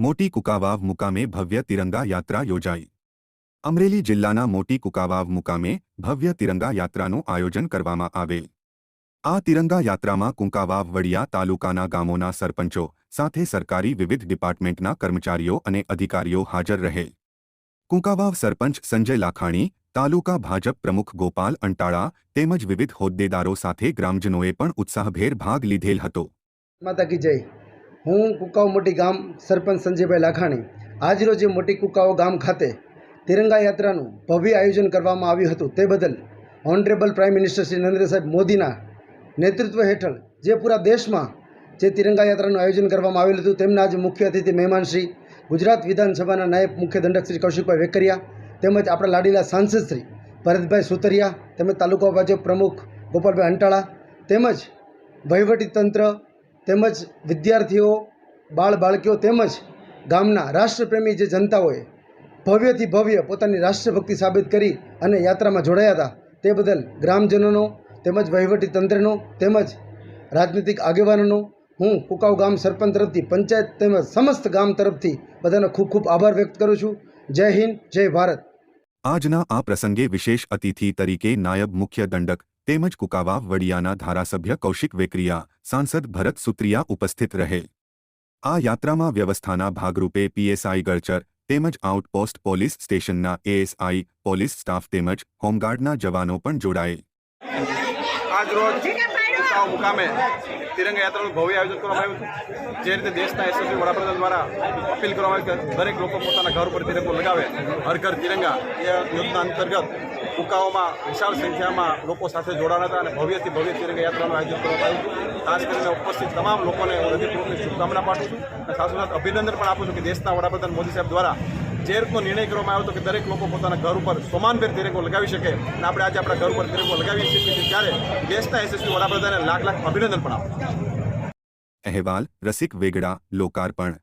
મોટી કુકાવાવ મુકામે ભવ્ય તિરંગા યાત્રા યોજાઈ. અમરેલી જિલ્લાના મોટી કુકાવાવ મુકામે ભવ્ય તિરંગા યાત્રાનું આયોજન કરવામાં આવેલ. આ તિરંગા યાત્રામાં કુંકાવાવ વડિયા તાલુકાના ગામોના સરપંચો સાથે સરકારી વિવિધ ડિપાર્ટમેન્ટના કર્મચારીઓ અને અધિકારીઓ હાજર રહે કુંકાવાવ સરપંચ સંજય લાખાણી, તાલુકા ભાજપ પ્રમુખ ગોપાલ અંટાળા તેમજ વિવિધ હોદ્દેદારો સાથે ગ્રામજનોએ પણ ઉત્સાહભેર ભાગ લીધેલ હતો. માતા કી જય. હું કુકાવ મોટી ગામ સરપંચ સંજયભાઈ લાખાણી. આજરોજ એ મોટી કુકાઓ ગામ ખાતે તિરંગા યાત્રાનું ભવ્ય આયોજન કરવામાં આવ્યું હતું તે બદલ honourable prime minister Shri Narendra સાહેબ મોદીના નેતૃત્વ હેઠળ જે પૂરા દેશમાં જે તિરંગા યાત્રાનું આયોજન કરવામાં આવેલું હતું તેમના આજે મુખ્ય અતિથિ મહેમાન શ્રી ગુજરાત વિધાનસભાના નાયબ મુખ્ય દંડક શ્રી કૌશિકભાઈ વેકરિયા તેમજ આપણા લાડીલા સાંસદ શ્રી ભરતભાઈ સુતરિયા તેમજ તાલુકા ભાજપ પ્રમુખ ગોપાલભાઈ અંટાળા તેમજ વહીવટી તંત્ર તેમજ વિદ્યાર્થીઓ બાળ બાળકીઓ તેમજ ગામના રાષ્ટ્રપ્રેમી જે જનતાઓએ ભવ્યથી ભવ્ય પોતાની રાષ્ટ્રભક્તિ સાબિત કરી અને યાત્રામાં જોડાયા હતા, તે બદલ ગ્રામજનોનો તેમજ વહીવટી તંત્રનો તેમજ રાજનીતિક આગેવાનોનો હું કુકાવ ગામ સરપંચ તરફથી, પંચાયત તેમજ સમસ્ત ગામ તરફથી બધાનો ખૂબ ખૂબ આભાર વ્યક્ત કરું છું. જય હિન્દ, જય ભારત. આજના આ પ્રસંગે વિશેષ અતિથિ તરીકે નાયબ મુખ્ય દંડક તેમજ કુકાવાવ વડિયાના ધારાસભ્ય કૌશિક વેકરિયા, સાંસદ ભરત સુત્રિયા ઉપસ્થિત રહે. આ યાત્રામાં વ્યવસ્થાના ભાગરૂપે પીએસઆઈ ગળચર તેમજ આઉટપોસ્ટ પોલીસ સ્ટેશનના એએસઆઈ પોલીસ સ્ટાફ તેમજ હોમગાર્ડના જવાનો પણ જોડાયેલ આજ રોજ કુકાઓ મુકામે તિરંગા યાત્રાનું ભવ્ય આયોજન કરવામાં આવ્યું હતું જે રીતે દેશના યશસ્વી વડાપ્રધાન દ્વારા અપીલ કરવામાં આવી કે દરેક લોકો પોતાના ઘર ઉપર તિરંગો લગાવે. હર ઘર તિરંગા એ યોજના અંતર્ગત કુકાઓમાં વિશાળ સંખ્યામાં લોકો સાથે જોડાણ હતા અને ભવ્યથી ભવ્ય તિરંગા યાત્રાનું આયોજન કરવામાં આવ્યું ખાસ કરીને ઉપસ્થિત તમામ લોકોને હું હૃદયપૂર્વકની શુભકામના પાઠવું છું અને સાથોસાથ અભિનંદન પણ આપું છું કે દેશના વડાપ્રધાન મોદી સાહેબ દ્વારા જે રીતનો નિર્ણય કરવામાં આવ્યો હતો કે દરેક લોકો પોતાના ઘર ઉપર સમાનભેર તિરંગો લગાવી શકે અને આપણે આજે આપણા ઘર ઉપર તિરંગો લગાવી શકીએ છીએ ત્યારે દેશના યશસ્વી વડાપ્રધાને લાખ લાખ અભિનંદન પણ આપું અહેવાલ રસિક વેગડા, લોકાર્પણ.